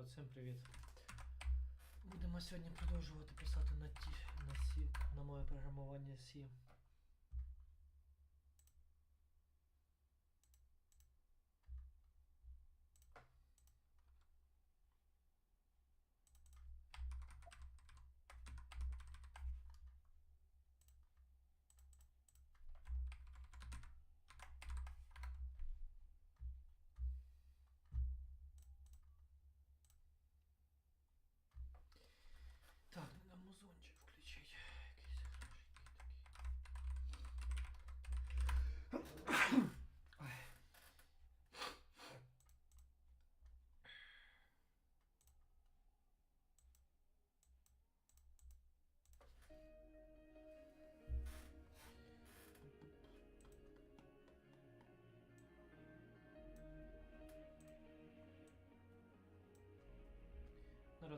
народ, всім привіт. Будемо сьогодні продовжувати писати на ті на сі, на моє програмування C.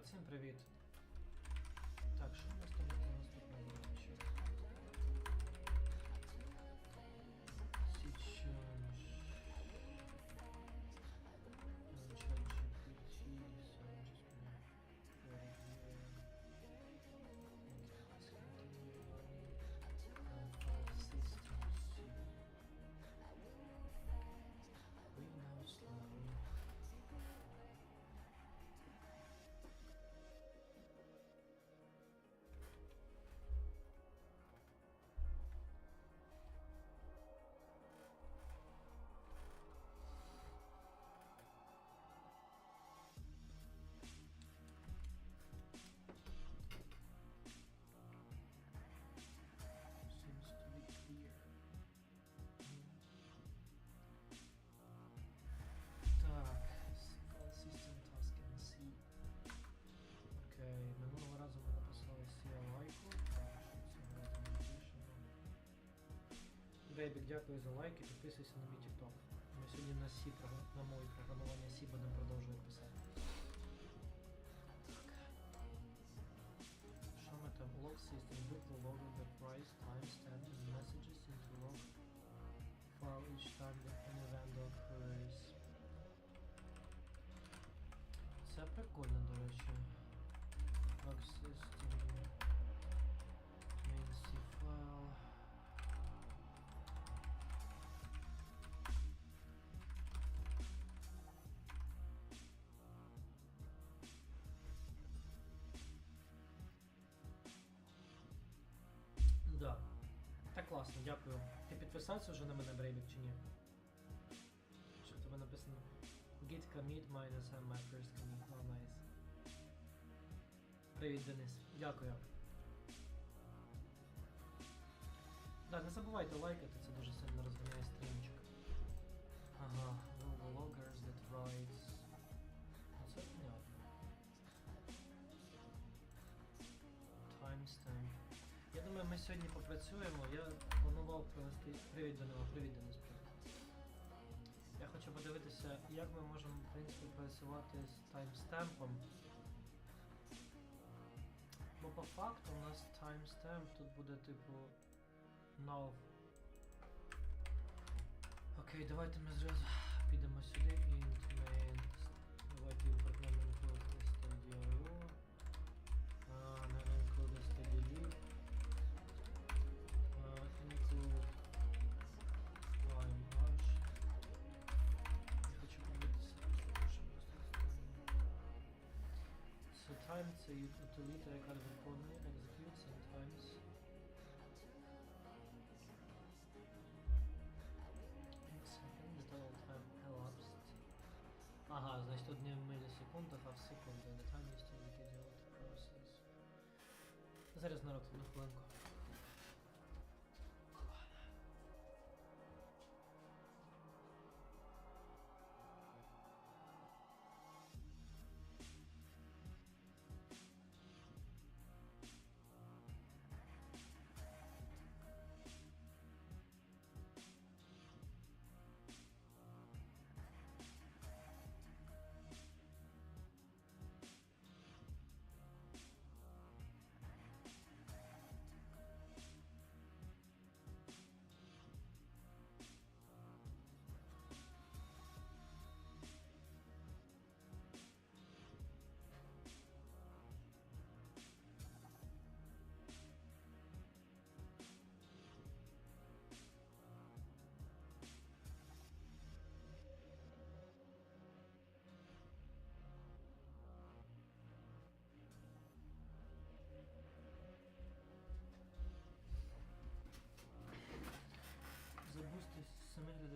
всім привіт. Так, що у нас там Бейбік, дякую за лайк і підписуйся на мій TikTok. Ми сьогодні на C, програ- на моє програмування C будемо продовжувати писати. Так. Що ми там? Log system, book the log of the price, timestamp and messages into log file each time that an event occurs. Це прикольно, до речі. Log system. Main C file. Дякую. Ти підписався вже на мене Брейбік чи ні? Що тебе написано? Git commit minus m my first commit. Oh, nice. Привіт, Денис. Дякую. Да, не забувайте лайкати, це дуже сильно розвиває стрімчик. Ага, Google loggers that writes. Думаю, ми сьогодні попрацюємо. Я планував провести. Привіт, Данило, привіт, Денис. Привіт. Я хочу подивитися, як ми можемо, в принципі, працювати з таймстемпом. Бо по факту у нас таймстемп тут буде типу null. Окей, давайте ми зразу підемо сюди int main. Давайте include stdio. Uh, time це утиліта, яка виконує execute sometimes. In a second, the total time elapsed. Ага, значить тут не в мілісекундах, а в секунди. The time is to individual process. Зараз народ, одну хвилинку.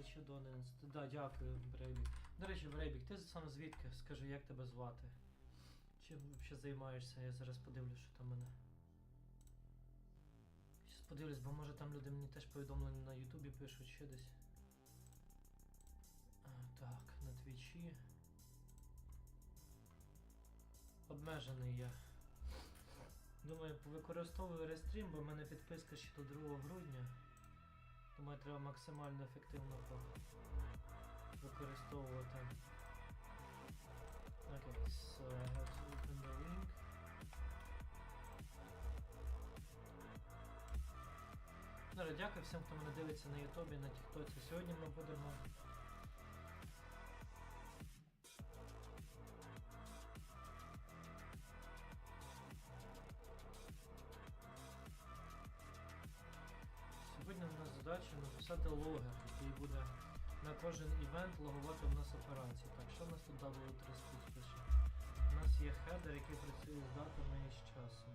Ще до 11. Да, дякую, Брейбік. До речі, Брейбік, ти сам звідки? Скажи, як тебе звати? Чим взагалі займаєшся? Я зараз подивлюсь, що там мене. Щас подивлюсь, бо може там люди мені теж повідомлення на Ютубі пишуть ще десь. А, так, на твічі. Обмежений я. Думаю, використовую рестрім, бо в мене підписка ще до 2 грудня. Думаю, треба максимально ефективно використовувати. Окей, so I have to open the link. Дякую всім, хто мене дивиться на Ютубі, на Тіктоці. Сьогодні ми будемо. Сьогодні у нас задача написати логер, який буде на кожен івент логувати в нас операції. Так, що в нас тут W3 пише? У нас є хедер, який працює з датами і з часом.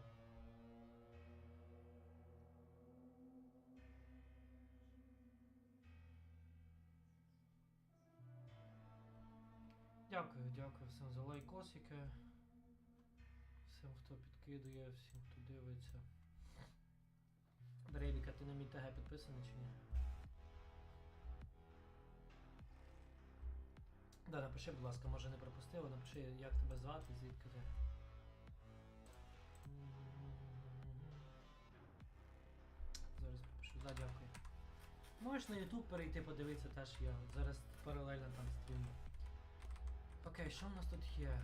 Дякую, дякую всім за лайкосики. Всім, хто підкидує, всім, хто дивиться. Брейбіка, ти на мій ТГ підписаний чи ні? Да, напиши, будь ласка, може не пропустив, напиши, як тебе звати, звідки ти. Зараз попишу. Да, дякую. Можеш на YouTube перейти подивитися теж я. Зараз паралельно там стрімлю. Окей, що в нас тут є?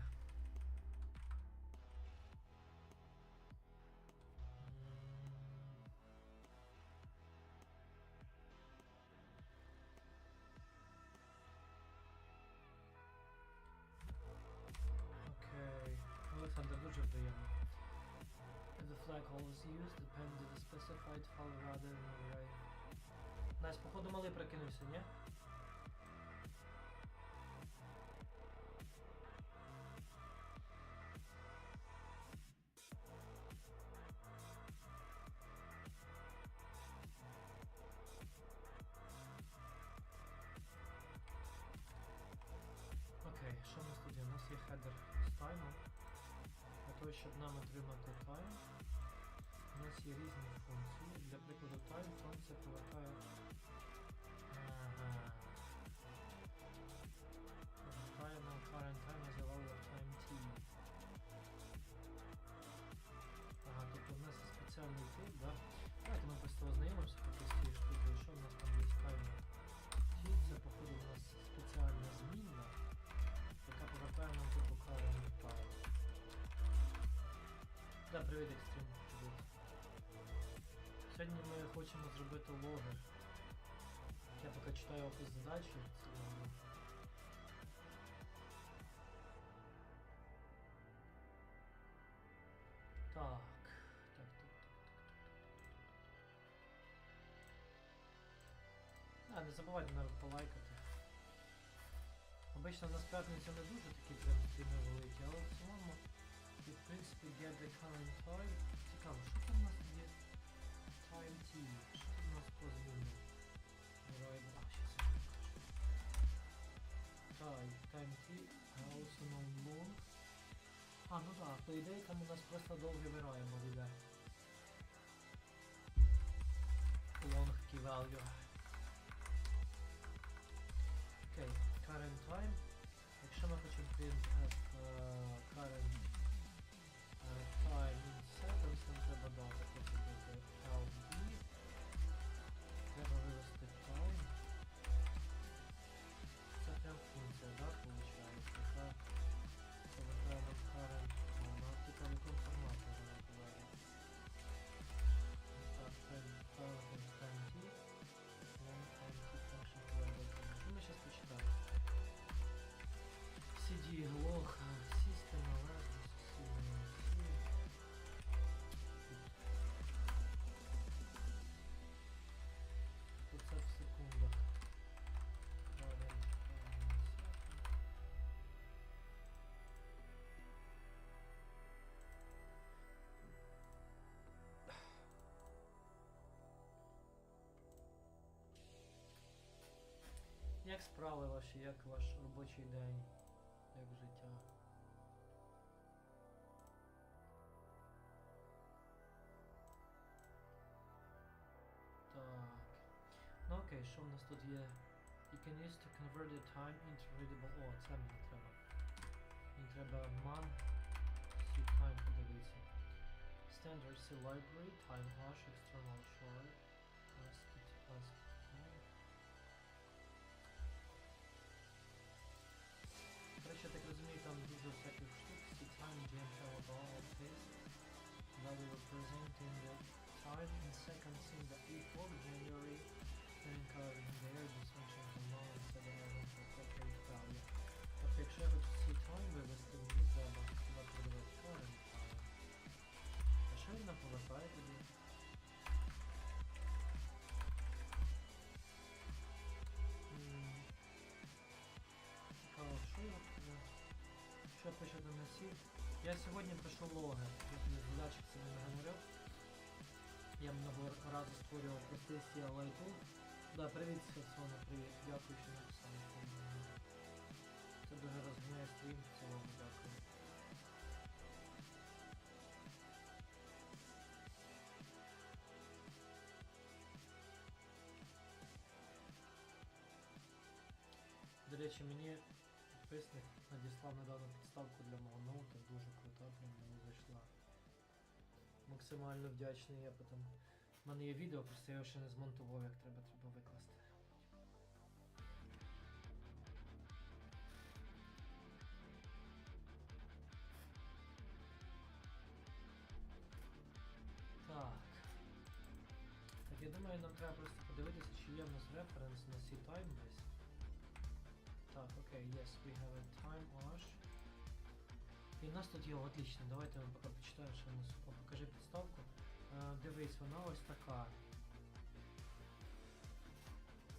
Щоб нам отримати тайм, у нас є різні функції. Для прикладу тайм функція повертає. Ага. Повертає нам current time as a value time t. Тобто у нас є спеціальний Да, привіт, екстрим. Сьогодні ми хочемо зробити логер. Я поки читаю опис задачі. Так. Так, так, так. А, не забувайте навіть полайкати. Обично у нас п'ятниця не дуже такі прям великі, але в цілому, і, в принципі, get the current time. Цікаво, що там у нас є time t? Що там у нас по зміну? Давай, а, щас я покажу. Time, time t, also known long. А, ну так, по ідеї там у нас просто довгий вираємо буде. Long key value. Окей, current time. Як справи ваші, як ваш робочий день, як життя? Так. Ну окей, що в нас тут є? You can use to convert the time into readable. О, це мені треба. Мені треба man see time подивитися. Standard see library, time hash, external short, Коротше, я так розумію, там дуже всяких штук, see time, GML, about this. Value representing the time in seconds in the E4 January and covering the air distinction from now and set an element for corporate value. Тобто, якщо я хочу цей time вивести, мені треба хіба продавати current time. А що він нам повертає тоді? Я сьогодні пишу логи. Я тобі задачок це не говорив. Я много разу створював простий CLI tool. Да, привіт, Херсона, привіт. Дякую, що написав. Це дуже розганяє стрім, в цілому дякую. До речі, мені підписник надіслав недавно підставку для мого ноута, дуже крута, прям мені зайшла. Максимально вдячний, я потім. У мене є відео, просто я його ще не змонтував, як треба, треба викласти. Так. Так, я думаю, нам треба просто подивитися, чи є в нас референс на C-Time десь. Так, окей, yes, we have a time wash. І в нас тут є, отлично, давайте ми поки почитаємо, що у нас. Покажи підставку. Е, дивись, вона ось така.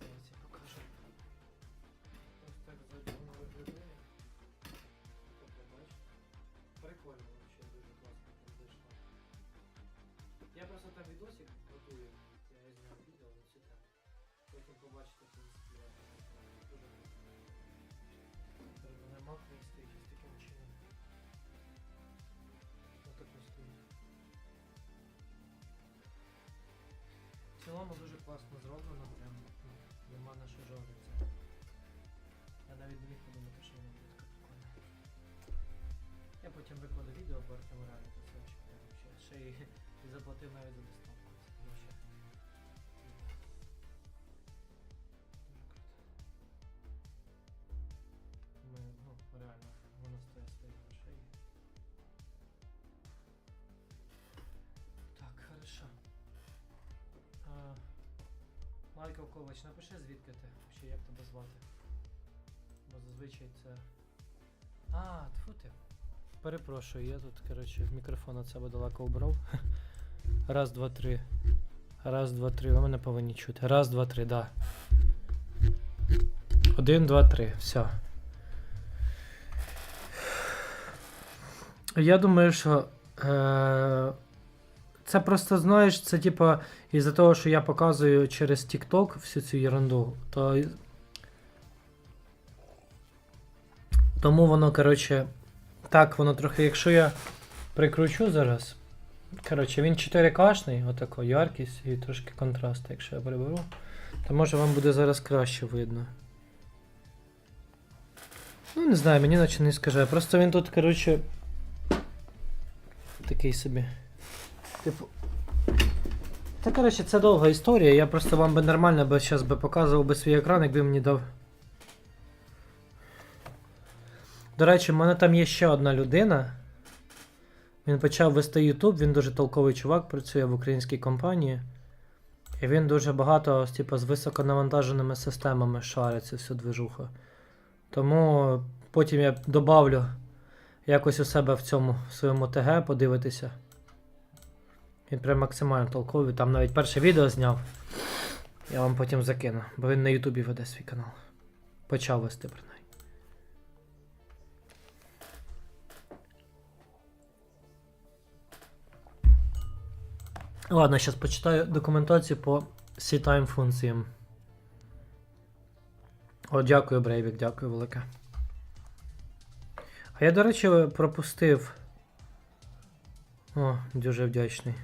Зараз я покажу. Ось так задумно виглядає. Тобто, бачите? Прикольно вообще, дуже класно там зайшло. Я просто там відосик готую. Я зняв відео на цю тему. Потім побачите, в Вона макро і стоїть ось таким чином. Отако стоїть. В цілому дуже класно зроблено, прям ну, нема на що жодиться. Я навіть не міг подумати, що воно буде така прикольна. Я потім викладу відео, Артем реально це вообще. Ще й, і заплатив навіть за доставку. Ковач, напиши звідки ти, ще як тебе звати. Бо зазвичай це. А, тфу ти. Перепрошую, я тут, коротше, мікрофон від себе далеко убрав. Раз, два, три. Раз, два, три. Ви мене повинні чути. Раз, два, три, да. Один, два, три. Все. Я думаю, що. Е- це просто, знаєш, це типа із-за того, що я показую через TikTok всю цю ерунду, то. Тому воно, коротше, так, воно трохи, якщо я прикручу зараз. Коротше, він 4К-шний, отако, яркість і трошки контраст, якщо я приберу, то може вам буде зараз краще видно. Ну, не знаю, мені наче не скаже. Просто він тут, коротше. Такий собі. Типу. Та коротше, це довга історія. Я просто вам би нормально би зараз би показував би свій екран, якби мені дав. До речі, в мене там є ще одна людина. Він почав вести YouTube, він дуже толковий чувак, працює в українській компанії. І він дуже багато типу, з високонавантаженими системами шарить цю всю движуху. Тому потім я добавлю якось у себе в цьому в своєму ТГ подивитися. Він прям максимально толковий. Там навіть перше відео зняв. Я вам потім закину, бо він на Ютубі веде свій канал. Почав вести принаймні. Ладно, зараз почитаю документацію по C-Time функціям. О, дякую, Брейвік, дякую велике. А я, до речі, пропустив. О, дуже вдячний.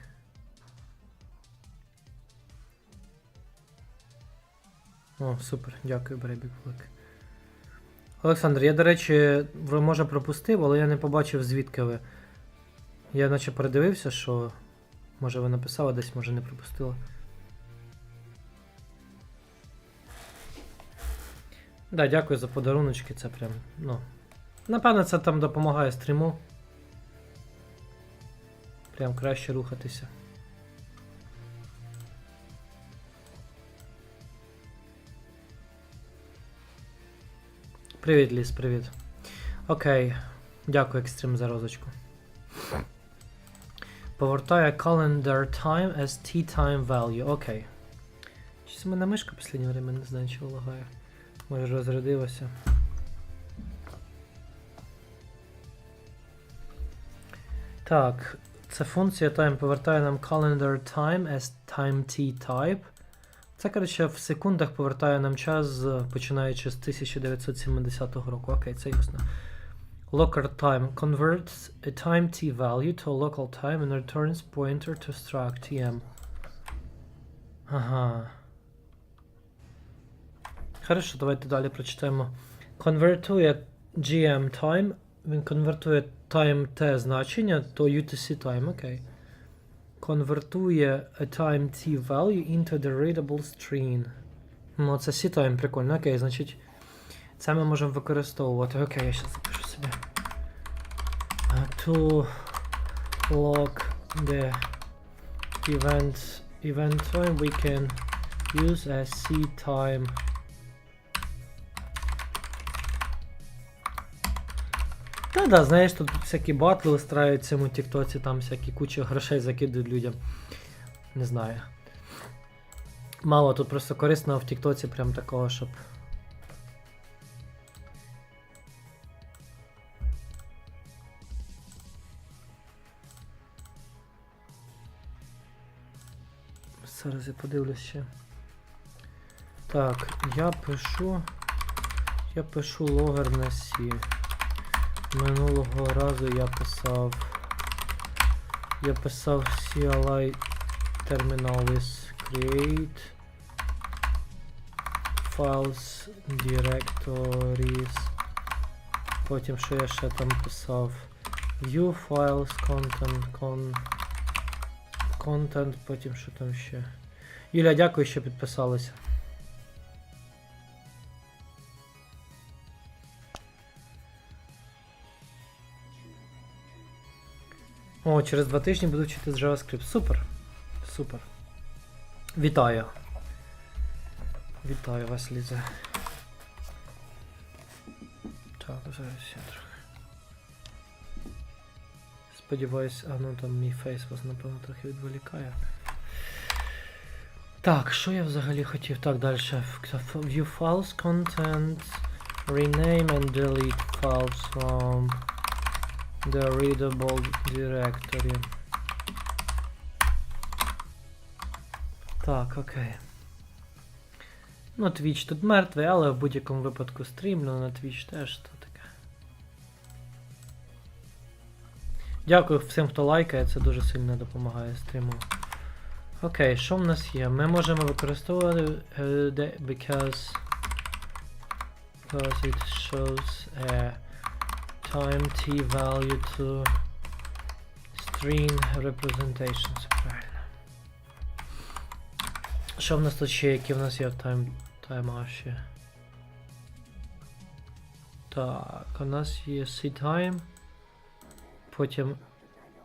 О, супер, дякую, Брейбік велике. Олександр, я, до речі, може пропустив, але я не побачив, звідки ви. Я наче передивився, що. Може ви написали десь, може не пропустила. Да, дякую за подаруночки, це прям, ну. Напевно, це там допомагає стріму. Прям краще рухатися. Привіт, Ліс, привіт. Окей. Дякую, Екстрим, за розочку. Повертає calendar time as tea time value. Окей. Щось у мене мишка в останнє время не знаю, чого лагає. Може розрядилася. Так, ця функція time повертає нам calendar time as time t type. Це, коротше, в секундах повертає нам час, починаючи з 1970 року. Окей, це ясно. Local time converts a time t value to a local time and returns pointer to struct tm. Ага. Хорошо, давайте далі прочитаємо. Конвертує GM time, він конвертує time T значення до UTC time, окей. Конвертує a time T value into the readable string. Ну, це C time, прикольно, окей, значить. Це ми можемо використовувати. Окей, я зараз запишу собі. Uh, to log the event, event time we can use as C Та да, знаєш, тут всякі батли устраивают в цьому тіктоці, там всякі куча грошей закидують людям. Не знаю. Мало тут просто корисного в тіктоці прям такого, щоб. Зараз я подивлюсь ще. Так, я пишу. Я пишу логер на Сі. Минулого разу я писав. Я писав CLI terminal is create files directories. Потім що я ще там писав? View files, content, con, content, потім що там ще. Юля, дякую, що підписалися. О, через два тижні буду вчити з JavaScript. Супер. Супер. Вітаю. Вітаю вас, Ліза. Так, зараз я трохи. Сподіваюсь, а ну там мій фейс вас, напевно, трохи відволікає. Так, що я взагалі хотів? Так, далі. View files, content, rename and delete files from the readable directory. Так, окей. Ну, Twitch тут мертвий, але в будь-якому випадку стрімлю на Twitch теж то таке. Дякую всім, хто лайкає, це дуже сильно допомагає стріму. Окей, що в нас є? Ми можемо використовувати де- because, because it shows a time t value to string representation. Це правильно. Що в нас тут ще, які в нас є в time, time ще? Так, у нас є ctime. Потім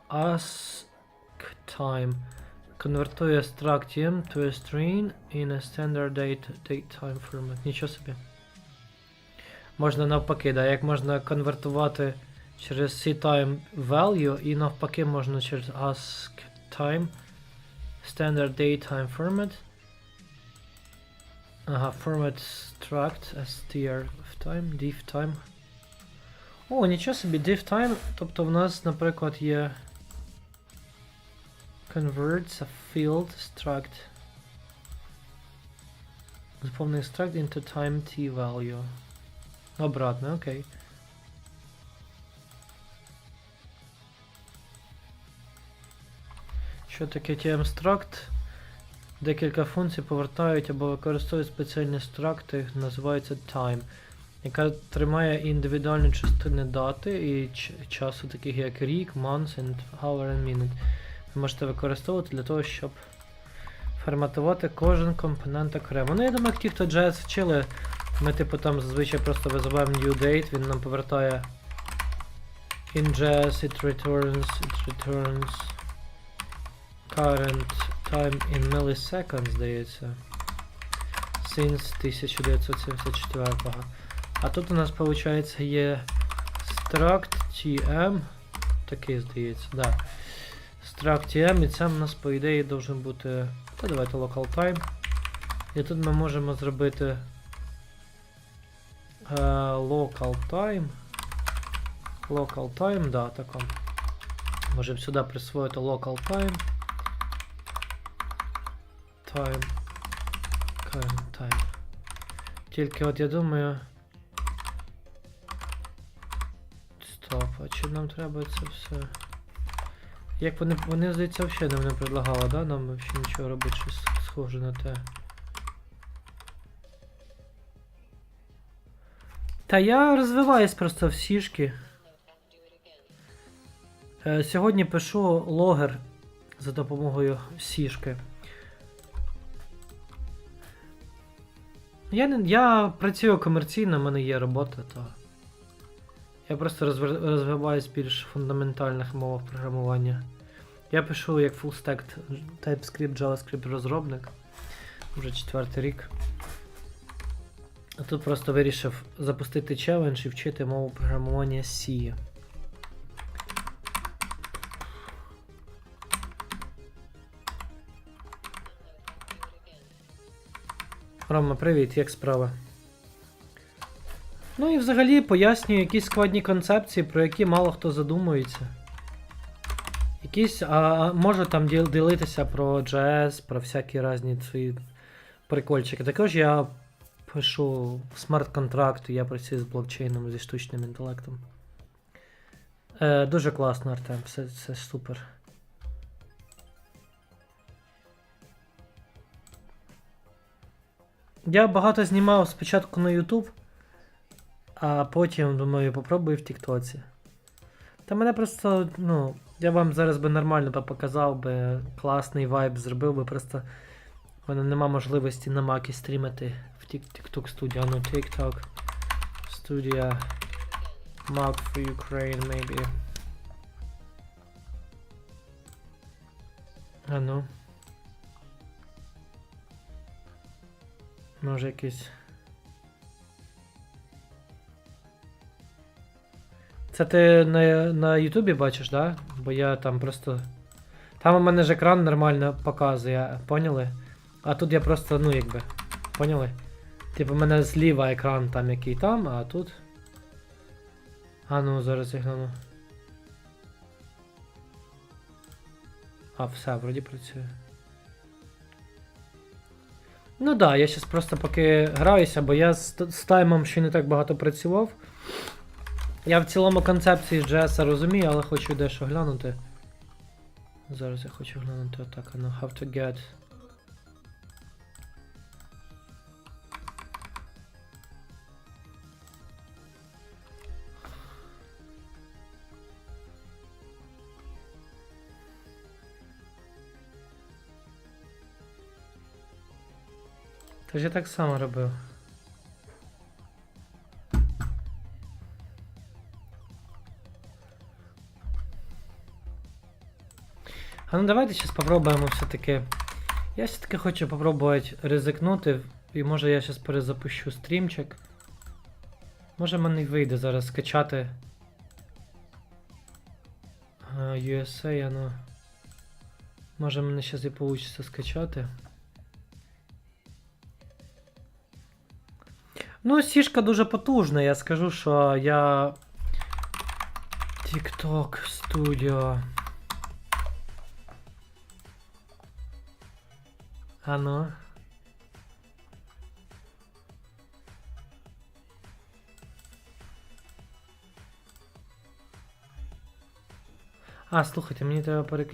ask time. Конвертує struct m to a string in a standard date, date time format. Нічого собі. Можна навпаки, да, як можна конвертувати через ctime value і навпаки можна через ask time standard date time format. Ага, format struct str of time, div time. О, нічого собі, div time, тобто в нас, наприклад, є converts a field struct Заповни extract into time t value. Обратно, окей. Що таке t-abstract? Декілька функцій повертають або використовують спеціальні стракти, називається time, яка тримає індивідуальні частини дати і часу, таких як рік, month, and hour and minute. Ви можете використовувати для того, щоб форматувати кожен компонент окремо. Ну, я думаю, ті, хто JS вчили, ми типу там зазвичай просто визиваємо new date, він нам повертає in JS it returns, it returns current time in milliseconds, здається. Since 1974. А тут у нас, виходить, є struct tm. Такий, здається, да. Struct tm, і це в нас, по ідеї, должен бути. Та давайте local time. І тут ми можемо зробити local time. Local time, да, тако. Можемо сюди присвоїти local time. Time. Current time. Тільки от я думаю. Стоп, а чи нам треба це все? Як вони, вони здається, взагалі не предлагали, да? Нам взагалі нічого робити, щось схоже на те. Та я розвиваюсь просто в сішки. Е, сьогодні пишу логер за допомогою сішки. Я, не, я працюю комерційно, в мене є робота, то. Я просто розвиваюсь більш фундаментальних мовах програмування. Я пишу як full-stack TypeScript, JavaScript розробник. Вже четвертий рік. Тут просто вирішив запустити челендж і вчити мову програмування C. Рома, привіт, як справа? Ну і взагалі пояснюю якісь складні концепції, про які мало хто задумується. Якісь, а можу там ділитися про JS, про всякі різні свої прикольчики. Також я пишу смарт-контракти, я працюю з блокчейном, зі штучним інтелектом. Е, дуже класно, Артем, все, все супер. Я багато знімав спочатку на YouTube, а потім, думаю, попробую в Тіктоці. Та мене просто, ну, я вам зараз би нормально показав би класний вайб, зробив би просто. У мене нема можливості на макі стрімити в Tik- TikTok студія. Ну, TikTok студія Mac for Ukraine, maybe. А ну. Може якийсь. Це ти на, на Ютубі бачиш, да? Бо я там просто. Там у мене ж екран нормально показує, поняли? А тут я просто, ну якби. Поняли? Типу, у мене зліва екран там який там, а тут. А ну, зараз я гляну. А, все, вроді працює. Ну да, я зараз просто поки граюся, бо я з, з таймом ще не так багато працював. Я в цілому концепції JS розумію, але хочу дещо глянути. Зараз я хочу глянути отак, ну, how to get. Тож я так само робив. А ну давайте зараз попробуємо все-таки. Я все-таки хочу попробувати ризикнути. І може я зараз перезапущу стрімчик. Може в мене вийде зараз скачати. USA, ну. Може мене зараз і вийде скачати. Ну, сишка дуже потужна, я скажу, що я. TikTok Studio. А ну. А, слухайте, мені треба переключити.